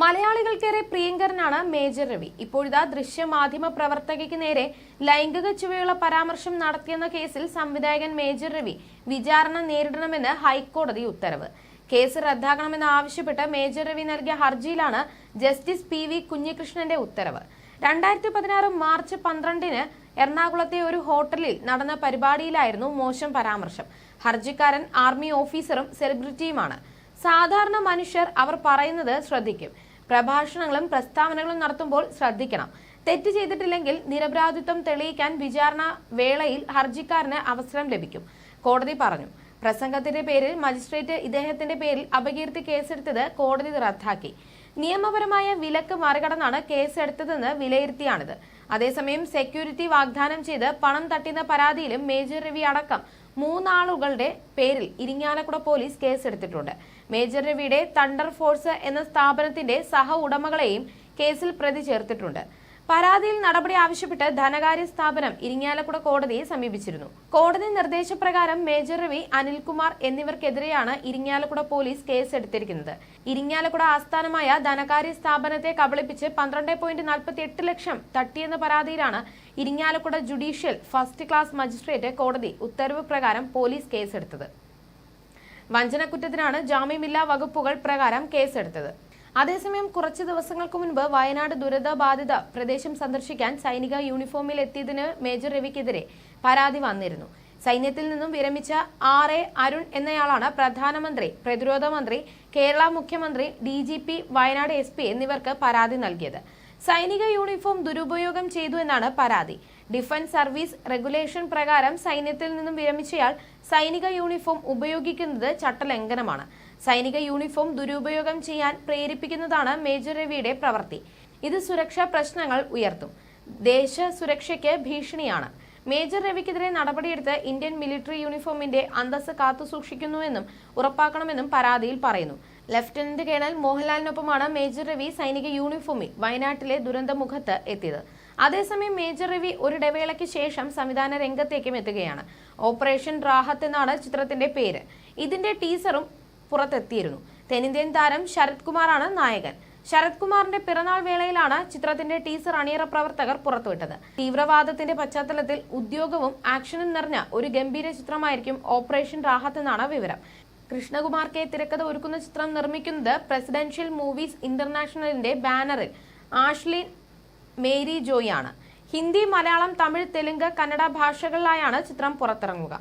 മലയാളികൾക്കേറെ പ്രിയങ്കരനാണ് major Ravi. ഇപ്പോഴിതാ ദൃശ്യമാധ്യമ പ്രവർത്തകയ്ക്ക് നേരെ ലൈംഗിക ചുവയുള്ള പരാമർശം നടത്തിയെന്ന കേസിൽ സംവിധായകൻ മേജർ രവി വിചാരണ നേരിടണമെന്ന് ഹൈക്കോടതി ഉത്തരവ്. കേസ് റദ്ദാക്കണമെന്ന് ആവശ്യപ്പെട്ട് മേജർ രവി നൽകിയ ഹർജിയിലാണ് ജസ്റ്റിസ് പി വി കുഞ്ഞികൃഷ്ണന്റെ ഉത്തരവ്. രണ്ടായിരത്തി പതിനാറ് മാർച്ച് പന്ത്രണ്ടിന് എറണാകുളത്തെ ഒരു ഹോട്ടലിൽ നടന്ന പരിപാടിയിലായിരുന്നു മോശം പരാമർശം. ഹർജിക്കാരൻ ആർമി ഓഫീസറും സെലിബ്രിറ്റിയുമാണ്. സാധാരണ മനുഷ്യർ അവർ പറയുന്നത് ശ്രദ്ധിക്കും. പ്രഭാഷണങ്ങളും പ്രസ്താവനകളും നടത്തുമ്പോൾ ശ്രദ്ധിക്കണം. തെറ്റ് ചെയ്തിട്ടില്ലെങ്കിൽ നിരപരാധിത്വം തെളിയിക്കാൻ വിചാരണ വേളയിൽ ഹർജിക്കാരന് അവസരം ലഭിക്കും. കോടതി പറഞ്ഞു. പ്രസംഗത്തിന്റെ പേരിൽ മജിസ്ട്രേറ്റ് ഇദ്ദേഹത്തിന്റെ പേരിൽ അപകീർത്തി കേസെടുത്തത് കോടതി റദ്ദാക്കി. നിയമപരമായ വിലക്ക് മറികടന്നാണ് കേസെടുത്തതെന്ന് വിലയിരുത്തിയാണിത്. അതേസമയം സെക്യൂരിറ്റി വാഗ്ദാനം ചെയ്ത് പണം തട്ടിയെന്ന പരാതിയിലും മേജർ രവി അടക്കം മൂന്നാളുകളുടെ പേരിൽ ഇരിങ്ങാലക്കുട പോലീസ് കേസെടുത്തിട്ടുണ്ട്. മേജർ രവിയുടെ തണ്ടർ ഫോഴ്സ് എന്ന സ്ഥാപനത്തിന്റെ സഹ ഉടമകളെയും കേസിൽ പ്രതി ചേർത്തിട്ടുണ്ട്. പരാതിയിൽ നടപടി ആവശ്യപ്പെട്ട് ധനകാര്യ സ്ഥാപനം ഇരിങ്ങാലക്കുട കോടതിയെ സമീപിച്ചിരുന്നു. കോടതി നിർദ്ദേശപ്രകാരം മേജർ രവി അനിൽകുമാർ എന്നിവർക്കെതിരെയാണ് ഇരിങ്ങാലക്കുട പോലീസ് കേസെടുത്തിരിക്കുന്നത്. ഇരിങ്ങാലക്കുട ആസ്ഥാനമായ ധനകാര്യ സ്ഥാപനത്തെ കബളിപ്പിച്ച് പന്ത്രണ്ട് പോയിന്റ് നാൽപ്പത്തി എട്ട് ലക്ഷം തട്ടിയെന്ന പരാതിയിലാണ് Irinjalakuda judicial first class magistrate കോടതി ഉത്തരവ് പ്രകാരം പോലീസ് കേസെടുത്തത്. വഞ്ചനക്കുറ്റത്തിനാണ് ജാമ്യമില്ലാ വകുപ്പുകൾ പ്രകാരം കേസെടുത്തത്. അതേസമയം കുറച്ച് ദിവസങ്ങൾക്ക് മുൻപ് വയനാട് ദുരിതബാധിത പ്രദേശം സന്ദർശിക്കാൻ സൈനിക യൂണിഫോമിൽ എത്തിയതിന് മേജർ രവിക്കെതിരെ പരാതി വന്നിരുന്നു. സൈന്യത്തിൽ നിന്നും വിരമിച്ച ആർ എ അരുൺ എന്നയാളാണ് പ്രധാനമന്ത്രി പ്രതിരോധ മന്ത്രി കേരള മുഖ്യമന്ത്രി D G P Wayanad S P എന്നിവർക്ക് പരാതി നൽകിയത്. സൈനിക യൂണിഫോം ദുരുപയോഗം ചെയ്തു എന്നാണ് പരാതി. ഡിഫൻസ് സർവീസ് റെഗുലേഷൻ പ്രകാരം സൈന്യത്തിൽ നിന്നും വിരമിച്ചയാൾ സൈനിക യൂണിഫോം ഉപയോഗിക്കുന്നത് ചട്ടലംഘനമാണ്. സൈനിക യൂണിഫോം ദുരുപയോഗം ചെയ്യാൻ പ്രേരിപ്പിക്കുന്നതാണ് മേജർ രവിയുടെ പ്രവൃത്തി. ഇത് സുരക്ഷാ പ്രശ്നങ്ങൾ ഉയർത്തും. ദേശ സുരക്ഷയ്ക്ക് ഭീഷണിയാണ്. മേജർ രവിക്കെതിരെ നടപടിയെടുത്ത് ഇന്ത്യൻ മിലിറ്ററി യൂണിഫോമിന്റെ അന്തസ് കാത്തുസൂക്ഷിക്കുന്നുവെന്നും ഉറപ്പാക്കണമെന്നും പരാതിയിൽ പറയുന്നു. ലഫ്റ്റനന്റ് കേണൽ മോഹൻലാലിനൊപ്പമാണ് മേജർ രവി സൈനിക യൂണിഫോമിൽ വയനാട്ടിലെ ദുരന്തമുഖത്ത് എത്തിയത്. അതേസമയം മേജർ രവി ഒരു ഇടവേളയ്ക്ക് ശേഷം സംവിധാന രംഗത്തേക്കും എത്തുകയാണ്. ഓപ്പറേഷൻ റാഹത്ത് എന്നാണ് ചിത്രത്തിന്റെ പേര്. ഇതിന്റെ ടീസറും പുറത്തെത്തിയിരുന്നു. തെന്നിന്ത്യൻ താരം ശരത് കുമാറാണ് നായകൻ. ശരത് കുമാറിന്റെ പിറന്നാൾ വേളയിലാണ് ചിത്രത്തിന്റെ ടീസർ അണിയറ പ്രവർത്തകർ പുറത്തുവിട്ടത്. തീവ്രവാദത്തിന്റെ പശ്ചാത്തലത്തിൽ ഉദ്യോഗവും ആക്ഷനും നിറഞ്ഞ ഒരു ഗംഭീര ചിത്രമായിരിക്കും ഓപ്പറേഷൻ റാഹത്ത് എന്നാണ് വിവരം. കൃഷ്ണകുമാർ കെ തിരക്കഥ ഒരുക്കുന്ന ചിത്രം നിർമ്മിക്കുന്നത് പ്രസിഡൻഷ്യൽ മൂവീസ് ഇന്റർനാഷണലിന്റെ ബാനറിൽ ആഷ്ലിൻ മേരി ജോയി ആണ് ഹിന്ദി മലയാളം തമിഴ് തെലുങ്ക് കന്നഡ ഭാഷകളിലായാണ് ചിത്രം പുറത്തിറങ്ങുക.